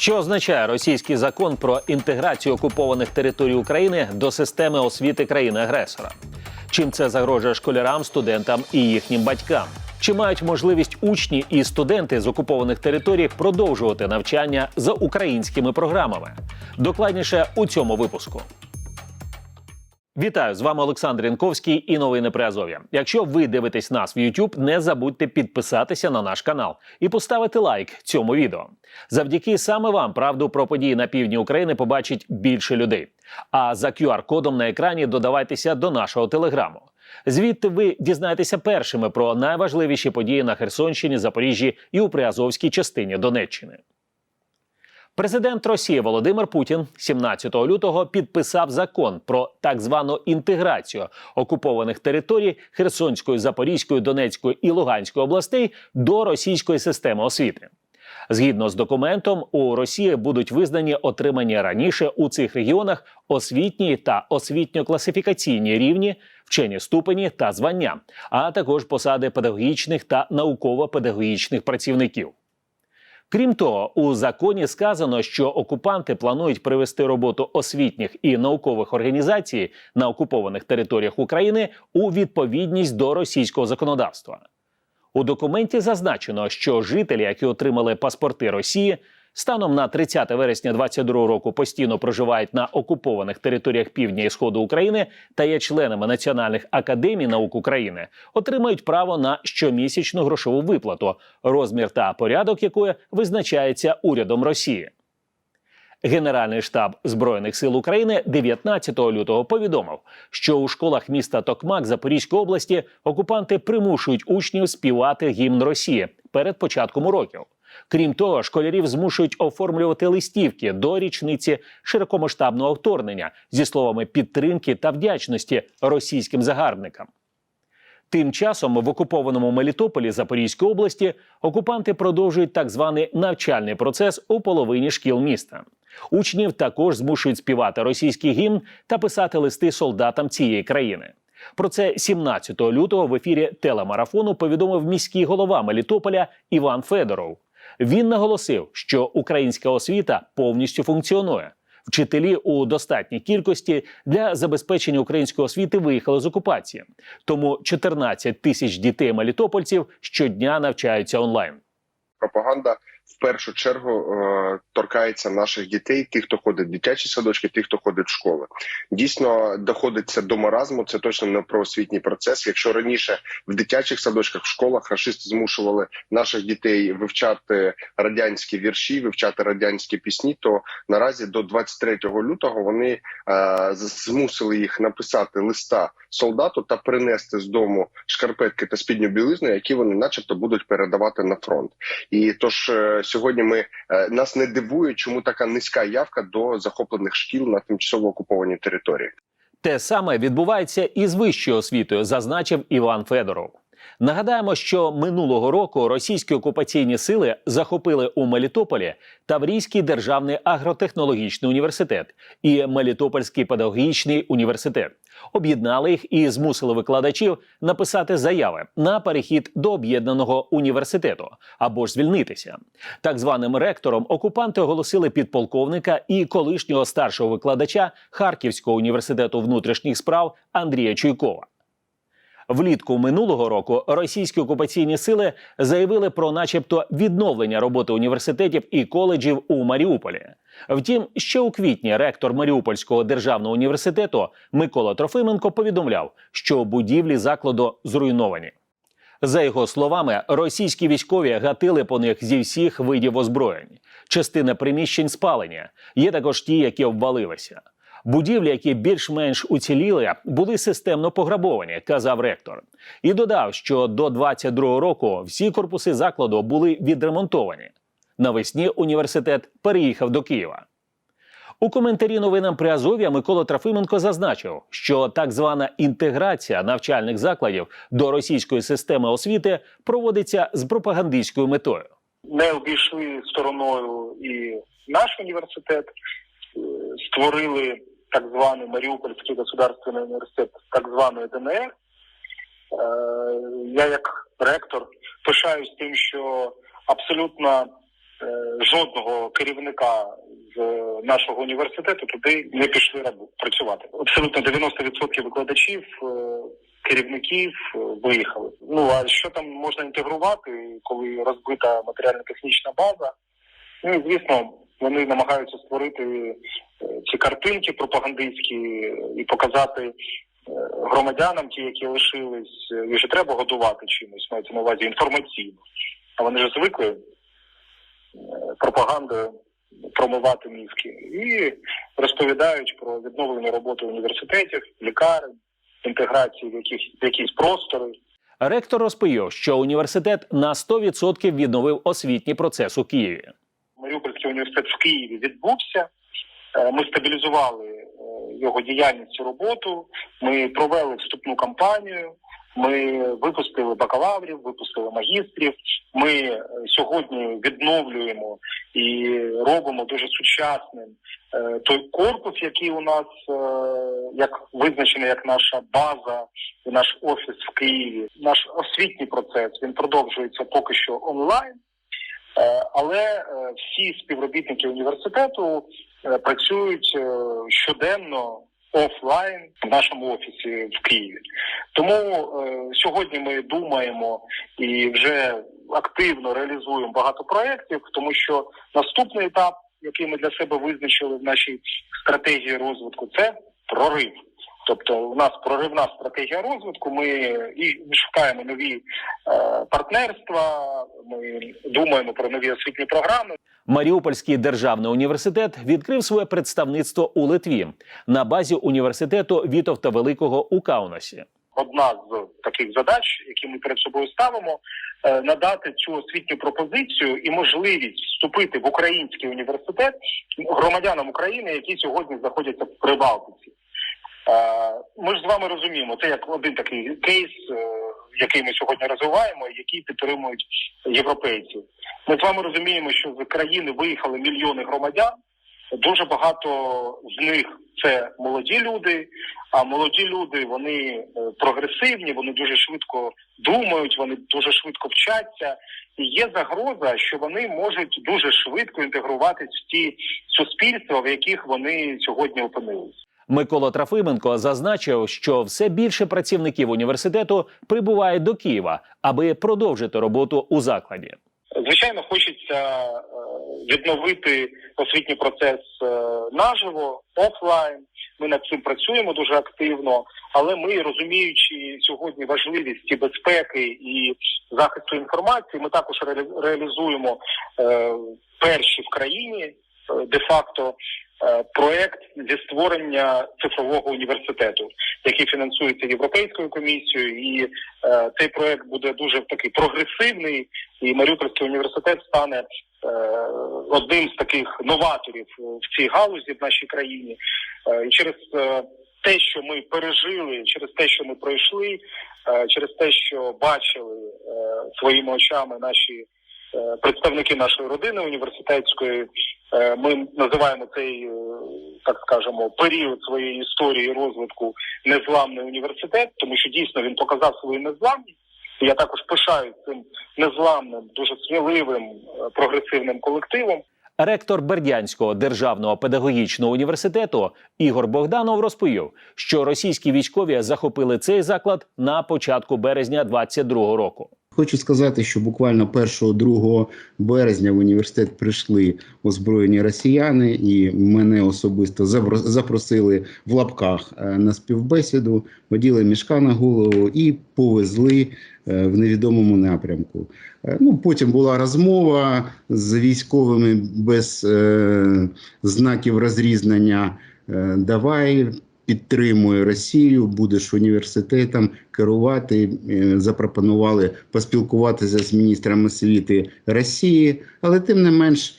Що означає російський закон про інтеграцію окупованих територій України до системи освіти країни-агресора? Чим це загрожує школярам, студентам і їхнім батькам? Чи мають можливість учні і студенти з окупованих територій продовжувати навчання за українськими програмами? Докладніше у цьому випуску. Вітаю з вами Олександр Янковський і новини при Азов'я. Якщо ви дивитесь нас в YouTube, не забудьте підписатися на наш канал і поставити лайк цьому відео. Завдяки саме вам правду про події на півдні України побачить більше людей. А за QR-кодом на екрані додавайтеся до нашого телеграму. Звідти ви дізнаєтеся першими про найважливіші події на Херсонщині, Запоріжжі і у Приазовській частині Донеччини. Президент Росії Володимир Путін 17 лютого підписав закон про так звану інтеграцію окупованих територій Херсонської, Запорізької, Донецької і Луганської областей до російської системи освіти. Згідно з документом, у Росії будуть визнані отримані раніше у цих регіонах освітні та освітньо-класифікаційні рівні, вчені ступені та звання, а також посади педагогічних та науково-педагогічних працівників. Крім того, у законі сказано, що окупанти планують привести роботу освітніх і наукових організацій на окупованих територіях України у відповідність до російського законодавства. У документі зазначено, що жителі, які отримали паспорти Росії, станом на 30 вересня 2022 року постійно проживають на окупованих територіях півдня і сходу України та є членами Національних академій наук України, отримають право на щомісячну грошову виплату, розмір та порядок якої визначається урядом Росії. Генеральний штаб збройних сил України 19 лютого повідомив, що у школах міста Токмак Запорізької області окупанти примушують учнів співати гімн Росії перед початком уроків. Крім того, школярів змушують оформлювати листівки до річниці широкомасштабного вторгнення зі словами підтримки та вдячності російським загарбникам. Тим часом в окупованому Мелітополі Запорізької області окупанти продовжують так званий навчальний процес у половині шкіл міста. Учнів також змушують співати російський гімн та писати листи солдатам цієї країни. Про це 17 лютого в ефірі телемарафону повідомив міський голова Мелітополя Іван Федоров. Він наголосив, що українська освіта повністю функціонує. Вчителі у достатній кількості для забезпечення української освіти виїхали з окупації. Тому 14 тисяч дітей малітопольців щодня навчаються онлайн. пропаганда в першу чергу е, торкається наших дітей, тих, хто ходить в дитячі садочки, тих, хто ходить в школи. Дійсно, доходиться до маразму. Це точно не про освітній процес. Якщо раніше в дитячих садочках, в школах рашисти змушували наших дітей вивчати радянські вірші, вивчати радянські пісні, то наразі до 23 лютого вони е, змусили їх написати листа солдату та принести з дому шкарпетки та спідню білизну, які вони, начебто, будуть передавати на фронт. І тож е, сьогодні ми е, нас не дивує, чому така низька явка до захоплених шкіл на тимчасово окупованій території. Те саме відбувається і з вищою освітою, зазначив Іван Федоров. Нагадаємо, що минулого року російські окупаційні сили захопили у Мелітополі Таврійський державний агротехнологічний університет і Мелітопольський педагогічний університет. Об'єднали їх і змусили викладачів написати заяви на перехід до об'єднаного університету або ж звільнитися. Так званим ректором окупанти оголосили підполковника і колишнього старшого викладача Харківського університету внутрішніх справ Андрія Чуйкова. Влітку минулого року російські окупаційні сили заявили про, начебто, відновлення роботи університетів і коледжів у Маріуполі. Втім, ще у квітні ректор Маріупольського державного університету Микола Трофименко повідомляв, що будівлі закладу зруйновані. За його словами, російські військові гатили по них зі всіх видів озброєнь. Частина приміщень спалені. Є також ті, які обвалилися. Будівлі, які більш-менш уціліли, були системно пограбовані, казав ректор. І додав, що до 22-го року всі корпуси закладу були відремонтовані. Навесні університет переїхав до Києва. У коментарі новинам при Азов'я Микола Трофименко зазначив, що так звана інтеграція навчальних закладів до російської системи освіти проводиться з пропагандистською метою. не обійшли стороною і наш університет, створили так званий Маріупольський государственний університет так званої ДНР. Е, Я як ректор пишаюсь тим, що абсолютно е, жодного керівника з нашого університету туди не пішли працювати. Абсолютно 90% викладачів, е, керівників е, виїхали. Ну а що там можна інтегрувати, коли розбита матеріально-технічна база? Ну і звісно, вони намагаються створити е, ці картинки пропагандистські е, і показати е, громадянам, ті, які лишились, їх же треба годувати чимось, мається на увазі інформаційно. А вони ж звикли пропагандою промивати мізки і розповідають про відновлену роботу університетів, лікарень, інтеграції в якісь в якісь простори. Ректор розповів, що університет на 100% відновив освітній процес у Києві. Маріупольський університет в Києві відбувся. Е, Ми стабілізували е, його діяльність і роботу. Ми провели вступну кампанію. Ми випустили бакалаврів, випустили магістрів. Ми е, сьогодні відновлюємо і робимо дуже сучасним той корпус, який у нас як визначений як наша база наш офіс в Києві. Наш освітній процес він продовжується поки що онлайн. Е, Але е, всі співробітники університету е, працюють щоденно офлайн в нашому офісі в Києві. Тому сьогодні ми думаємо і вже активно реалізуємо багато проєктів, тому що наступний етап, який ми для себе визначили в нашій стратегії розвитку, це прорив. Тобто у нас проривна стратегія розвитку. Ми і шукаємо нові е, партнерства. Ми думаємо про нові освітні програми. Маріупольський державний університет відкрив своє представництво у Литві на базі університету Вітовта Великого у Каунасі. Одна з таких задач, які ми перед собою ставимо, е, надати цю освітню пропозицію і можливість вступити в український університет громадянам України, які сьогодні знаходяться в Прибалтиці. Ми ж з вами розуміємо, це як один такий кейс, е, який ми сьогодні розвиваємо, і який підтримують європейці. Ми з вами розуміємо, що з країни виїхали мільйони громадян. Дуже багато з них це молоді люди. А молоді люди вони е, прогресивні, вони дуже швидко думають, вони дуже швидко вчаться. І є загроза, що вони можуть дуже швидко інтегруватись в ті суспільства, в яких вони сьогодні опинились. Микола Трофименко зазначив, що все більше працівників університету прибувають до Києва, аби продовжити роботу у закладі. Звичайно, хочеться е, відновити освітній процес е, наживо, офлайн. Ми над цим працюємо дуже активно, але ми розуміючи сьогодні важливість і безпеки і захисту інформації, ми також реалізуємо е, перші в країні е, де-факто е, проект зі створення цифрового університету, який фінансується Європейською комісією, і е, цей проект буде дуже такий прогресивний, і Маріупольський університет стане е, одним з таких новаторів в цій галузі в нашій країні. Е, і через е, те, що ми пережили, через те, що ми пройшли, е, через те, що бачили е, своїми очами наші е, представники нашої родини університетської, е, ми називаємо цей, е, так скажемо, період своєї історії розвитку незламний університет, тому що дійсно він показав свою незламність. Я також пишаюсь цим незламним, дуже сміливим, е, прогресивним колективом. Ректор Бердянського державного педагогічного університету Ігор Богданов розповів, що російські військові захопили цей заклад на початку березня 22-го року. Хочу сказати, що буквально 1-2 березня в університет прийшли озброєні росіяни, і мене особисто запросили в лапках е, на співбесіду, оділи мішка на голову і повезли е, в невідомому напрямку. Е, Ну, потім була розмова з військовими без е, знаків розрізнення. Давай підтримує Росію, будеш університетом керувати. Е, Запропонували поспілкуватися з міністром освіти Росії, але тим не менш.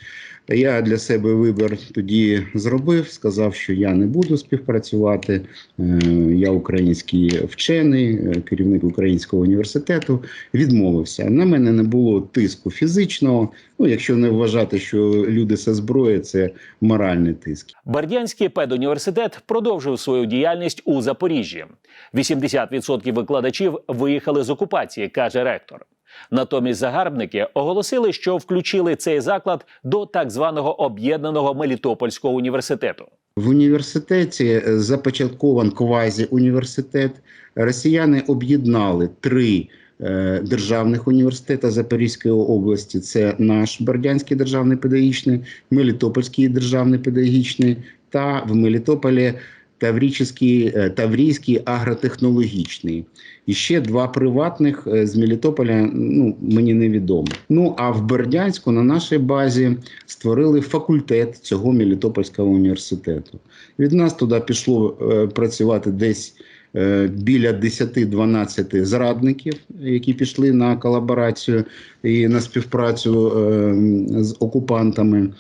Я для себе вибір тоді зробив, сказав, що я не буду співпрацювати. Е, Я український вчений, е, керівник українського університету. Відмовився. На мене не було тиску фізичного. Ну, якщо не вважати, що люди зі зброї це моральний тиск. Бердянський педуніверситет продовжив свою діяльність у Запоріжжі. 80% викладачів виїхали з окупації, каже ректор. Натомість загарбники оголосили, що включили цей заклад до так званого об'єднаного Мелітопольського університету. В університеті е, започаткований квазі-університет. Росіяни об'єднали три е, державних університети Запорізької області. Це наш Бердянський державний педагогічний, Мелітопольський державний педагогічний та в Мелітополі Таврійський, е, Таврійський агротехнологічний. І ще два приватних з Мелітополя, ну мені невідомо. Ну а в Бердянську на нашій базі створили факультет цього Мелітопольського університету. Від нас туди пішло е, працювати десь біля 10-12 зрадників, які пішли на колаборацію і на співпрацю е, з окупантами.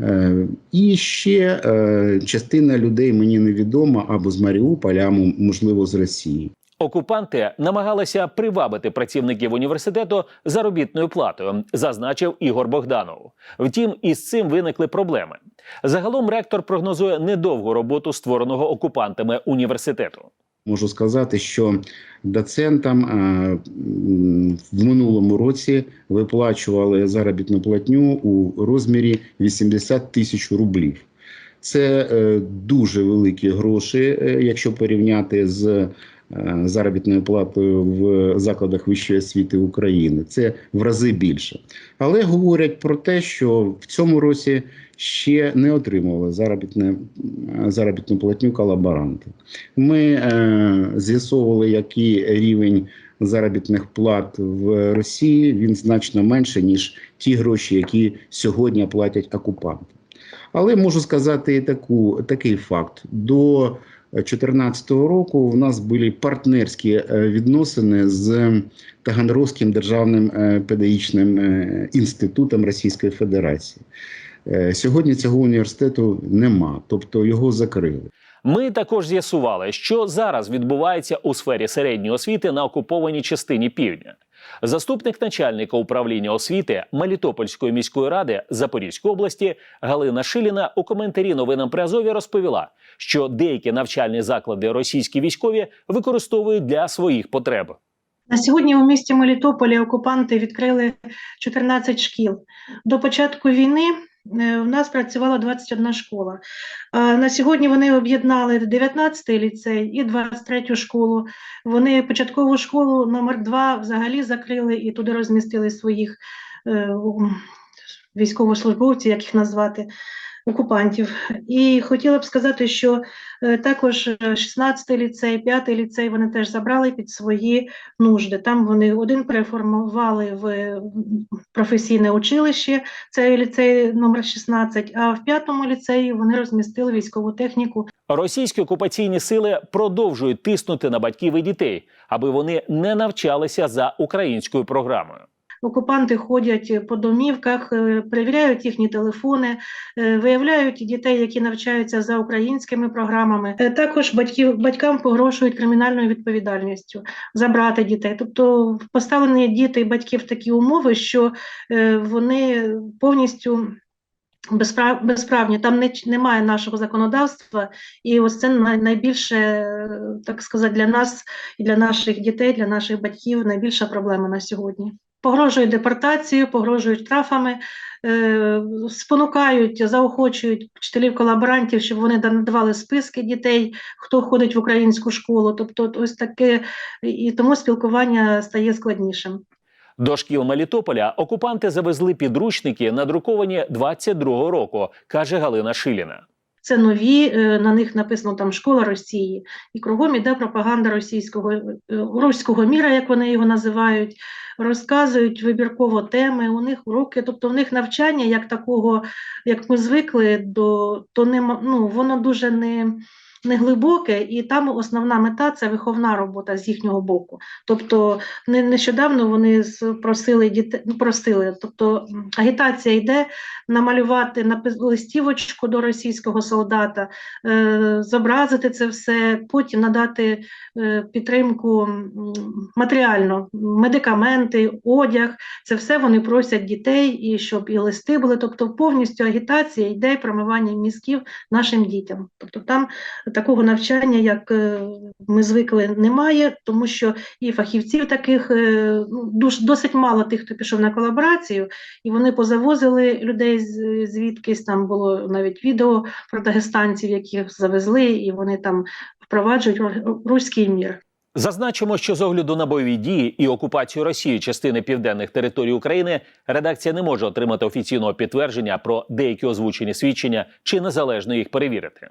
Е, і ще е, частина людей мені невідома або з Маріуполя, або, можливо, з Росії. Окупанти намагалися привабити працівників університету заробітною платою, зазначив Ігор Богданов. Втім, із цим виникли проблеми. Загалом ректор прогнозує недовгу роботу створеного окупантами університету. Можу сказати, що доцентам е, в минулому році виплачували заробітну платню у розмірі 80 тисяч рублів. Це е, дуже великі гроші, е, якщо порівняти з заробітною платою в закладах вищої освіти України. Це в рази більше. Але говорять про те, що в цьому році ще не отримували заробітне, заробітну платню колаборанти. Ми е, з'ясовували, який рівень заробітних плат в Росії. Він значно менше, ніж ті гроші, які сьогодні платять окупанти. Але можу сказати і таку, такий факт: до 2014 року в нас були партнерські е, відносини з Таганрозьким державним е, педагогічним е, інститутом Російської Федерації. Сьогодні цього університету нема, тобто його закрили. Ми також з'ясували, що зараз відбувається у сфері середньої освіти на окупованій частині півдня. Заступник начальника управління освіти Мелітопольської міської ради Запорізької області Галина Шиліна у коментарі новинам при Азові розповіла, що деякі навчальні заклади російські військові використовують для своїх потреб. На сьогодні у місті Мелітополі окупанти відкрили 14 шкіл. До початку війни у нас працювала 21 школа. А На сьогодні вони об'єднали 19-й ліцей і 23-ю школу. Вони початкову школу номер 2 взагалі закрили і туди розмістили своїх е, військовослужбовців, як їх назвати, окупантів. І хотіла б сказати, що е, також 16-й ліцей, 5-й ліцей вони теж забрали під свої нужди. Там вони один переформували в професійне училище, це ліцей номер 16, а в п'ятому ліцеї вони розмістили військову техніку Російські окупаційні сили продовжують тиснути на батьків і дітей, аби вони не навчалися за українською програмою. Окупанти ходять по домівках, е, перевіряють їхні телефони, е, виявляють дітей, які навчаються за українськими програмами. Е, Також батьків, батькам погрожують кримінальною відповідальністю забрати дітей. Тобто поставлені діти і батьки в такі умови, що е, вони повністю. Безправ, безправні, там не, немає нашого законодавства, і ось це найбільше, е, так сказати, для нас і для наших дітей, для наших батьків найбільша проблема на сьогодні. Погрожують депортацією, погрожують штрафами, е, спонукають, заохочують вчителів колаборантів, щоб вони надавали списки дітей, хто ходить в українську школу. Тобто, ось таке, і тому спілкування стає складнішим. До шкіл Мелітополя окупанти завезли підручники, надруковані 22-го року, каже Галина Шиліна. Це нові, е, на них написано там школа Росії, і кругом іде пропаганда російського е, руського міра, як вони його називають, розказують вибірково теми. У них уроки, тобто в них навчання як такого, як ми звикли, до то нема, ну воно дуже не. Не глибоке, і там основна мета це виховна робота з їхнього боку. Тобто не, нещодавно вони просили дітей, ну, просили, тобто агітація йде намалювати на листівочку до російського солдата, е, зобразити це все, потім надати е, підтримку матеріально, медикаменти, одяг. Це все вони просять дітей, і щоб і листи були. Тобто повністю агітація йде промивання мізків нашим дітям. Тобто там такого навчання, як е, ми звикли, немає, тому що і фахівців таких е, ну, душ- досить мало тих, хто пішов на колаборацію, і вони позавозили людей звідкись. Там було навіть відео про дагестанців, яких завезли, і вони там впроваджують руський мір. Зазначимо, що з огляду на бойові дії і окупацію Росії частини південних територій України редакція не може отримати офіційного підтвердження про деякі озвучені свідчення чи незалежно їх перевірити.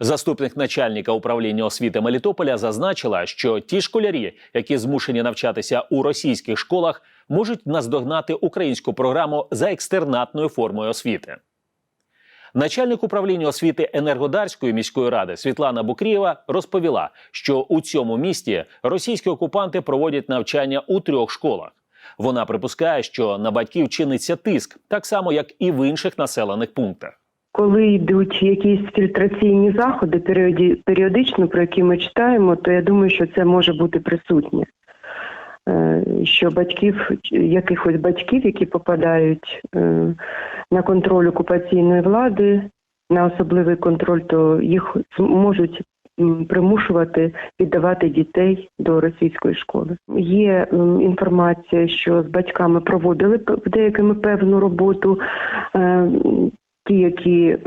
Заступник начальника управління освіти Мелітополя зазначила, що ті школярі, які змушені навчатися у російських школах, можуть наздогнати українську програму за екстернатною формою освіти. Начальник управління освіти Енергодарської міської ради Світлана Букрієва розповіла, що у цьому місті російські окупанти проводять навчання у трьох школах. Вона припускає, що на батьків чиниться тиск, так само як і в інших населених пунктах. Коли йдуть якісь фільтраційні заходи періодично, про які ми читаємо, то я думаю, що це може бути присутнє. Е, Що батьків, якихось батьків, які попадають е, на контроль окупаційної влади, на особливий контроль, то їх можуть примушувати віддавати дітей до російської школи. Є інформація, що з батьками проводили деякими певну роботу. Ті, які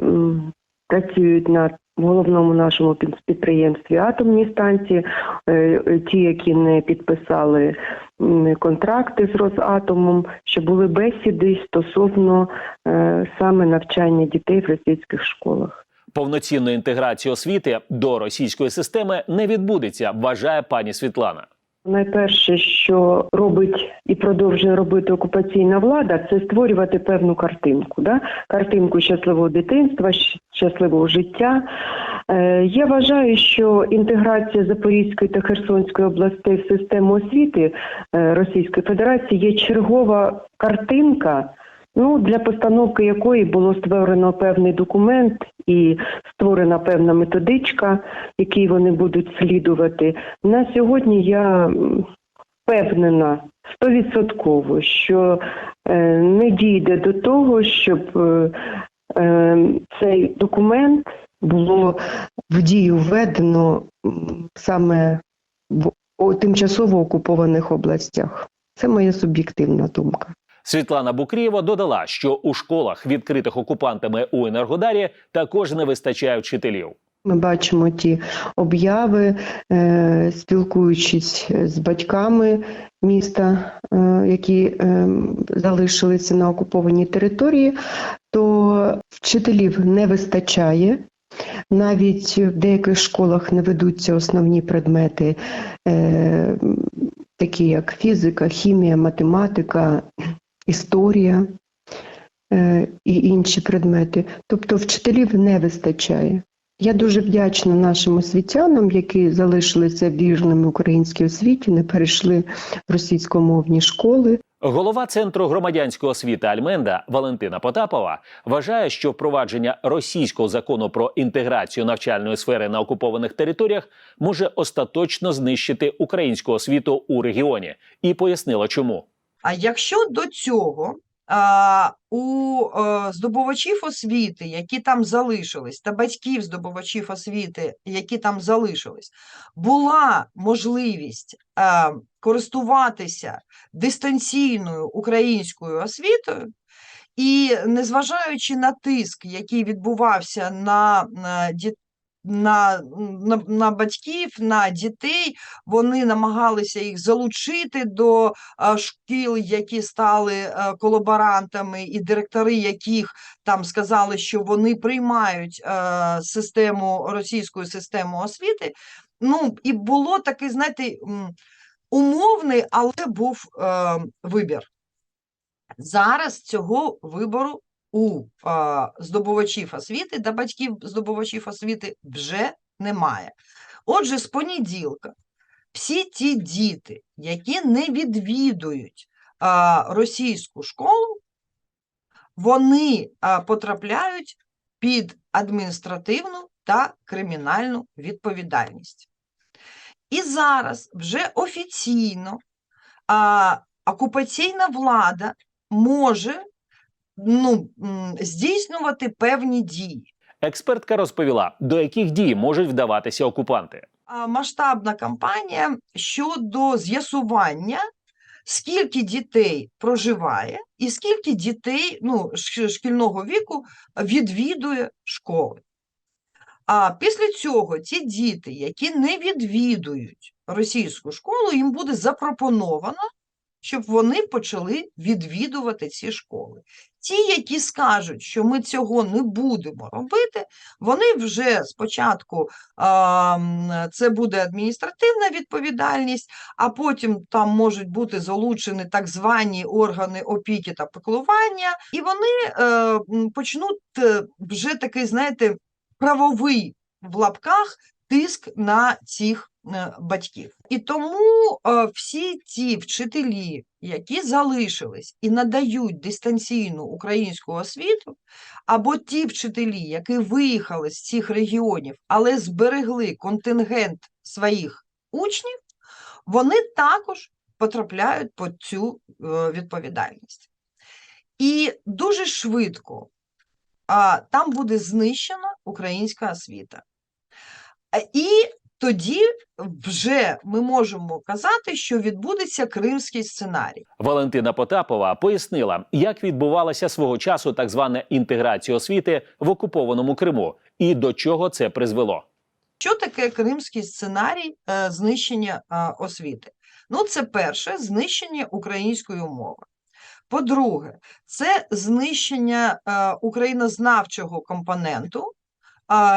працюють на головному нашому під- підприємстві атомні станції, е, е, ті, які не підписали контракти з Росатомом, що були бесіди стосовно е, саме навчання дітей в російських школах. Повноцінної інтеграції освіти до російської системи не відбудеться, вважає пані Світлана. Найперше, що робить і продовжує робити окупаційна влада, це створювати певну картинку. Да? Картинку щасливого дитинства, щасливого життя. Е, я вважаю, що інтеграція Запорізької та Херсонської областей в систему освіти е, Російської Федерації є чергова картинка. Ну, для постановки якої було створено певний документ і створена певна методичка, якій вони будуть слідувати. На сьогодні я впевнена стовідсотково, що е, не дійде до того, щоб е, е, цей документ було в дію введено саме в тимчасово окупованих областях. Це моя суб'єктивна думка. Світлана Букрієва додала, що у школах, відкритих окупантами у Енергодарі, також не вистачає вчителів. Ми бачимо ті обяви, е, спілкуючись з батьками міста, е, які е, залишилися на окупованій території, то вчителів не вистачає. Навіть в деяких школах не ведуться основні предмети, е, такі як фізика, хімія, математика, історія е, і інші предмети. Тобто вчителів не вистачає. Я дуже вдячна нашим освітянам, які залишилися вірними українській освіті, не перейшли в російськомовні школи. Голова центру громадянської освіти Альменда Валентина Потапова вважає, що впровадження російського закону про інтеграцію навчальної сфери на окупованих територіях може остаточно знищити українську освіту у регіоні, і пояснила, чому. А якщо до цього у е, здобувачів освіти, які там залишились, та батьків здобувачів освіти, які там залишились, була можливість е, користуватися дистанційною українською освітою, і незважаючи на тиск, який відбувався на, на на, на, батьків, на дітей, вони намагалися їх залучити до шкіл, які стали колаборантами, і директори яких там сказали, що вони приймають систему російську систему освіти. Ну і було такий, знаєте, умовний, але був е, вибір. Зараз цього вибору у а, здобувачів освіти та батьків здобувачів освіти вже немає. Отже, з понеділка всі ті діти, які не відвідують а, російську школу, вони а, потрапляють під адміністративну та кримінальну відповідальність. І зараз вже офіційно а, окупаційна влада може ну, здійснювати певні дії. Експертка розповіла, до яких дій можуть вдаватися окупанти. масштабна кампанія щодо з'ясування, скільки дітей проживає і скільки дітей ну, шкільного віку відвідує школи. А після цього ті діти, які не відвідують російську школу, їм буде запропоновано, щоб вони почали відвідувати ці школи. Ті, які скажуть, що ми цього не будемо робити, вони вже спочатку це буде адміністративна відповідальність, а потім там можуть бути залучені так звані органи опіки та піклування, і вони е, почнуть е, вже такий, знаєте, правовий в лапках тиск на цих батьків. І тому е, всі ті вчителі, які залишились і надають дистанційну українську освіту, або ті вчителі, які виїхали з цих регіонів, але зберегли контингент своїх учнів, вони також потрапляють під цю е, відповідальність. І дуже швидко там буде знищена українська освіта. І тоді вже ми можемо казати, що відбудеться кримський сценарій. Валентина Потапова пояснила, як відбувалася свого часу так звана інтеграція освіти в окупованому Криму і до чого це призвело. Що таке кримський сценарій е, знищення е, освіти? Ну, це перше знищення української мови. По-друге, це знищення е, українознавчого компоненту,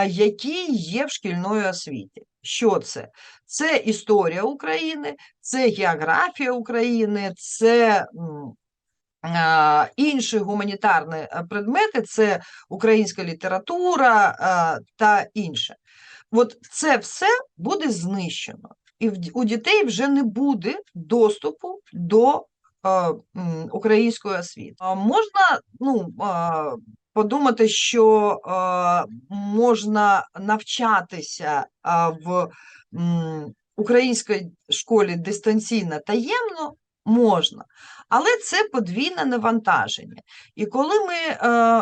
який є в шкільної освіті. Що це? Це історія України, це географія України, це інші гуманітарні е, предмети, це українська література та інше. От це все буде знищено, і у дітей вже не буде доступу до е, української освіти. Можна ну, е, подумати, що е, можна навчатися е, в українській школі дистанційно таємно, можна, але це подвійне навантаження. І коли ми е,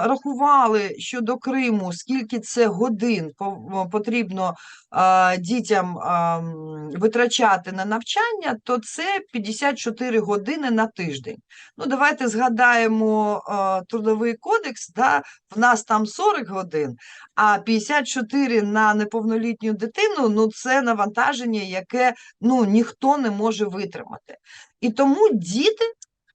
рахували щодо Криму, скільки це годин потрібно е, дітям е, витрачати на навчання, то це 54 години на тиждень. Ну, давайте згадаємо е, трудовий кодекс, да, в нас там 40 годин, а 54 на неповнолітню дитину ну, це навантаження, яке ну, ніхто не може витримати. І тому діти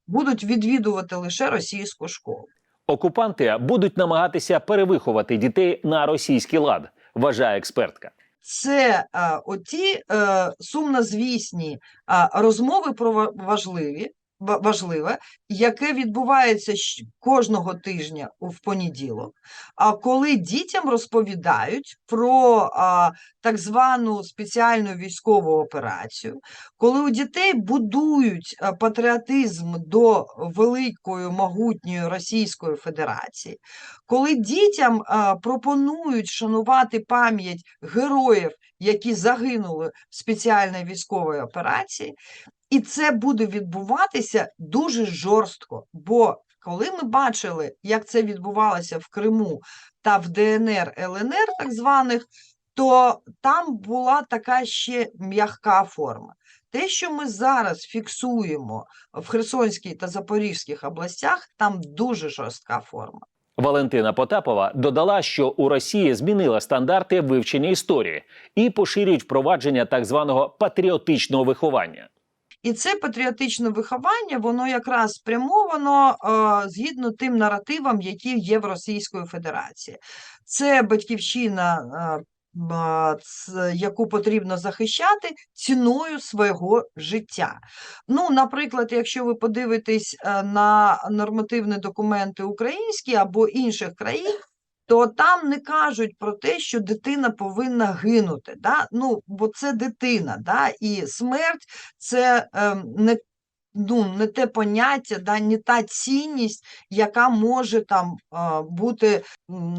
будуть відвідувати лише російську школу. Окупанти будуть намагатися перевиховати дітей на російський лад, вважає експертка. Це е, оті е, сумнозвісні е, розмови про важливі, ва- важливе, яке відбувається кожного тижня в понеділок, коли дітям розповідають про так звану спеціальну військову операцію, коли у дітей будують патріотизм до великої могутньої Російської Федерації, коли дітям пропонують шанувати пам'ять героїв, які загинули в спеціальній військовій операції, і це буде відбуватися дуже жорстко. Бо коли ми бачили, як це відбувалося в Криму та в ДНР, ЛНР, так званих, то там була така ще м'яка форма. Те, що ми зараз фіксуємо в Херсонській та Запорізьких областях, там дуже жорстка форма. Валентина Потапова додала, що у Росії змінила стандарти вивчення історії і поширюють впровадження так званого патріотичного виховання. І це патріотичне виховання, воно якраз спрямовано е, згідно тим наративам, які є в Російської Федерації. Це батьківщина, е, ц- яку потрібно захищати ціною свого життя. Ну, наприклад, якщо ви подивитесь е, на нормативні документи українські або інших країн. То там не кажуть про те, що дитина повинна гинути. Да? Ну, бо це дитина, да? і смерть це ем, не, ну, не те поняття, да, не та цінність, яка може там е, бути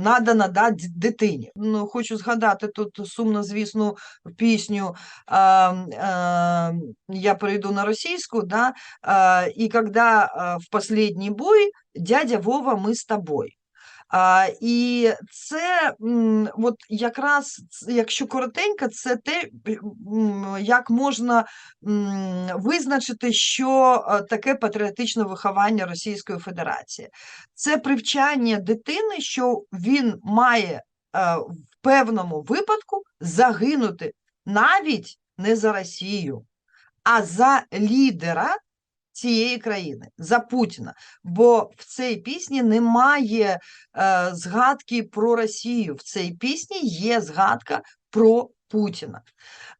надана да, дитині. Ну, хочу згадати тут сумнозвісну пісню е, е, «Я перейду на російську», да, е, і «Когда е, в последний бой, дядя Вова, ми з тобой». І це от якраз, якщо коротенько, це те, як можна визначити, що е, таке патріотичне виховання Російської Федерації. Це привчання дитини, що він має е, в певному випадку загинути навіть не за Росію, а за лідера цієї країни, за Путіна. Бо в цій пісні немає е, згадки про Росію. В цій пісні є згадка про Путіна.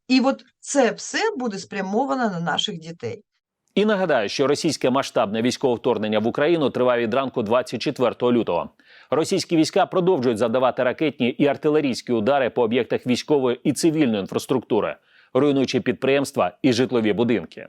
І от це все буде спрямовано на наших дітей. І нагадаю, що російське масштабне військове вторгнення в Україну триває від ранку 24 лютого. Російські війська продовжують завдавати ракетні і артилерійські удари по об'єктах військової і цивільної інфраструктури, руйнуючи підприємства і житлові будинки.